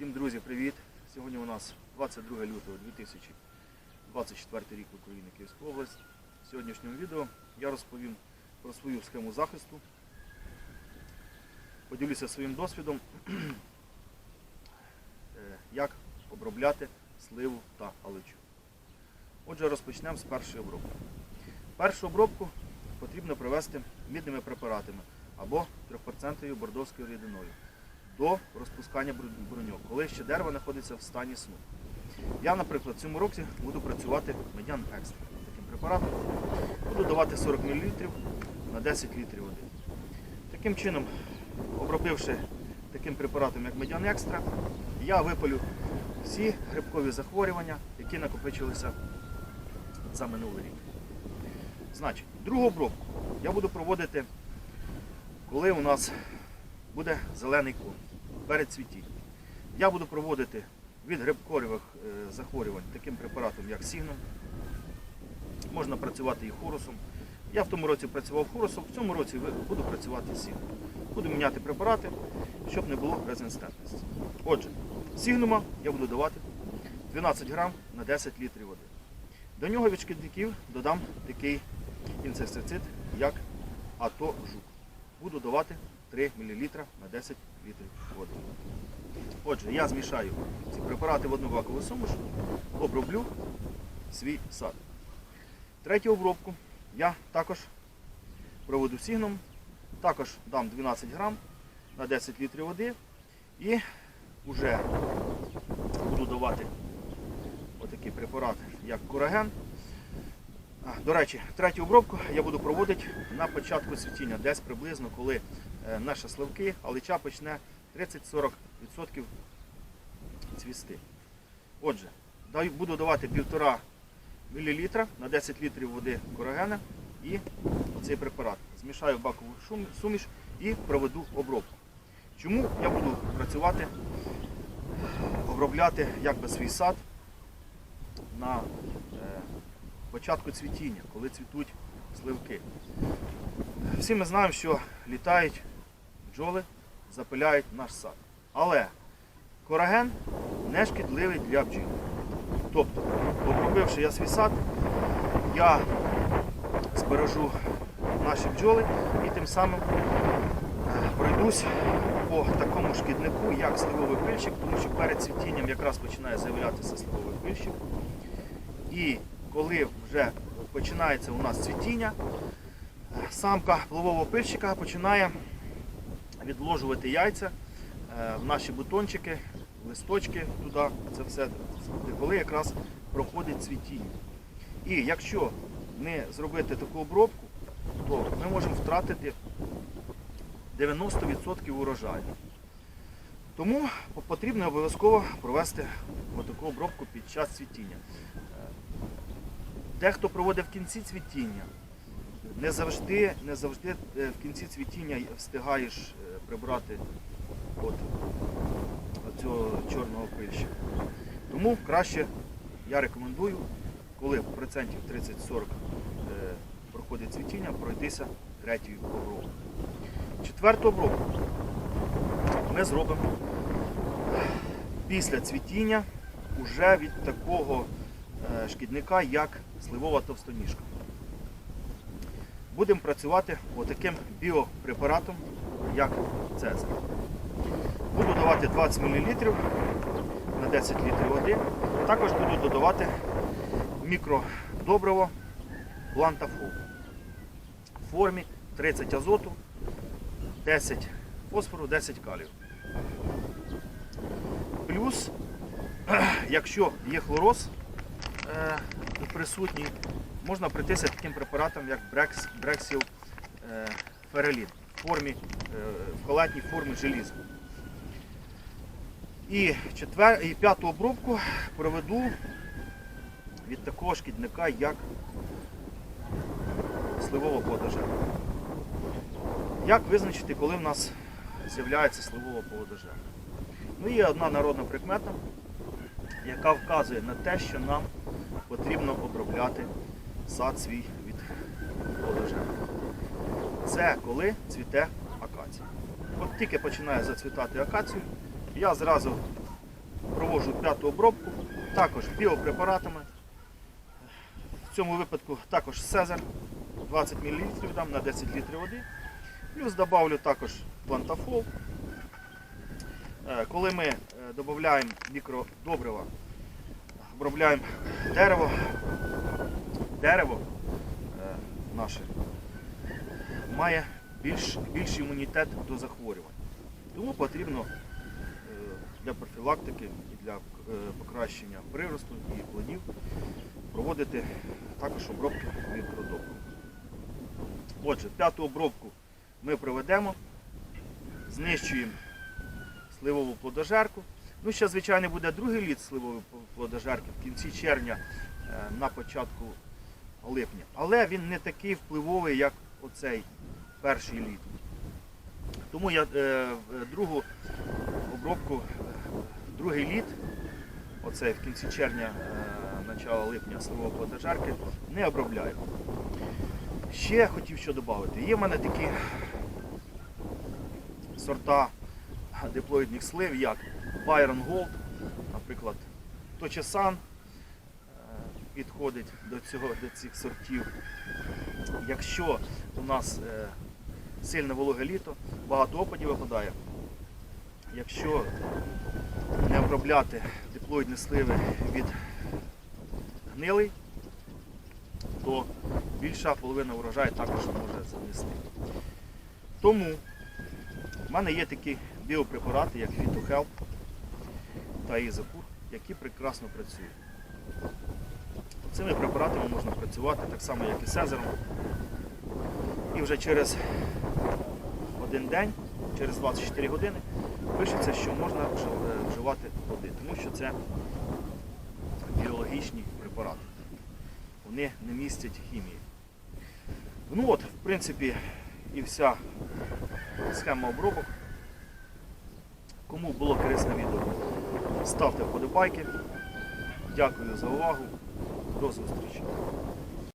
Всім друзі, привіт! Сьогодні у нас 22 лютого 2024 рік України Київська область. В сьогоднішньому відео я розповім про свою схему захисту, поділюся своїм досвідом, е, як обробляти сливу та алечу. Отже, розпочнемо з першої обробки. Першу обробку потрібно провести мідними препаратами або 3% бордовською рідиною до розпускання бруньок, коли ще дерево знаходиться в стані сну. Я, наприклад, в цьому році буду працювати медян екстра таким препаратом. Буду давати 40 мл на 10 літрів води. Таким чином, обробивши таким препаратом, як медян екстра, я випалю всі грибкові захворювання, які накопичилися за минулий рік. Значить, другу обробку я буду проводити, коли у нас буде зелений кон перед цвітінням. Я буду проводити від грибкових е, захворювань таким препаратом, як сігном. Можна працювати і хорусом. Я в тому році працював хорусом, в цьому році буду працювати сігном. Буду міняти препарати, щоб не було резистентності. Отже, сігнума я буду давати 12 грам на 10 літрів води. До нього від шкідників додам такий інсектицид, як АТО жук. Буду давати 3 мл на 10 літрів води. Отже, я змішаю ці препарати в одну вакову суміш, оброблю свій сад. Третю обробку я також проведу сігном, також дам 12 грам на 10 літрів води і вже буду давати отакий препарат, як кураген. До речі, третю обробку я буду проводити на початку цвітіння, десь приблизно, коли е, наші сливки, алича почне 30-40% цвісти. Отже, буду давати 1,5 мл на 10 літрів води корогена і оцей препарат. Змішаю бакову суміш і проведу обробку. Чому я буду працювати, обробляти якби свій сад на е, початку цвітіння, коли цвітуть сливки. Всі ми знаємо, що літають бджоли, запиляють наш сад. Але кораген не шкідливий для бджіл. Тобто, обробивши я свій сад, я збережу наші бджоли і тим самим е, пройдусь по такому шкіднику, як сливовий пильщик, тому що перед цвітінням якраз починає з'являтися сливовий пильщик. І коли вже починається у нас цвітіння, самка плавового пильщика починає відложувати яйця е, в наші бутончики, листочки туди, це все, коли якраз проходить цвітіння. І якщо не зробити таку обробку, то ми можемо втратити 90% урожаю. Тому потрібно обов'язково провести таку обробку під час цвітіння. Е, Дехто проводить в кінці цвітіння. Не завжди, не завжди е, в кінці цвітіння встигаєш е, прибрати от, цього чорного пильщика. Тому краще я рекомендую, коли процентів 30-40 е, проходить цвітіння, пройтися третьою обробкою. Четверту обробку ми зробимо після цвітіння уже від такого шкідника, як сливова товстоніжка. Будемо працювати отаким біопрепаратом, як Цезар. Буду давати 20 мл на 10 літрів води. Також буду додавати мікродобриво плантафол в формі 30 азоту, 10 фосфору, 10 калію. Плюс, якщо є хлороз присутній, можна пройтися таким препаратом, як Брекс- Брексіл е, Ферелін в формі, е, в халатній формі желіза. І, четвер... і п'яту обробку проведу від такого шкідника, як сливова подажа. Як визначити, коли в нас з'являється сливова подажа? Ну, є одна народна прикмета, яка вказує на те, що нам потрібно обробляти сад свій від подажа. Це коли цвіте акація. От тільки починає зацвітати акацію, я зразу проводжу п'яту обробку, також біопрепаратами. В цьому випадку також Сезар 20 мл дам на 10 літрів води. Плюс додавлю також плантафол. Е, Коли ми додаємо мікродобрива, обробляємо дерево, дерево е, наше має більш, більший імунітет до захворювань. Тому потрібно е, для профілактики і для е, покращення приросту і плодів проводити також обробки мікродобрив. Отже, п'яту обробку ми проведемо, знищуємо сливову плодожерку. Ну, ще, звичайно, буде другий літ сливової плодожерки в кінці червня е, на початку липня. Але він не такий впливовий, як оцей перший літ. Тому я е, другу обробку, е, другий літ, оцей в кінці червня, начало липня сливової плодожерки, не обробляю. Ще хотів що додати. Є в мене такі сорта диплоїдних слив, як Byron Gold, наприклад, Точесан підходить до, цього, до цих сортів. Якщо у нас е, сильне вологе літо, багато опадів випадає. Якщо не обробляти диплоїдні сливи від гнилий, то більша половина урожаю також може занести. Тому в мене є такі біопрепарати, як Фітохелп та Ізокур, які прекрасно працюють. Цими препаратами можна працювати так само, як і сезером. І вже через один день, через 24 години, пишеться, що можна е, вживати води, тому що це біологічні препарати. Вони не містять хімії. Ну от, в принципі, і вся схема обробок. Кому було корисне відео, ставте вподобайки. Дякую за увагу. До зустрічі.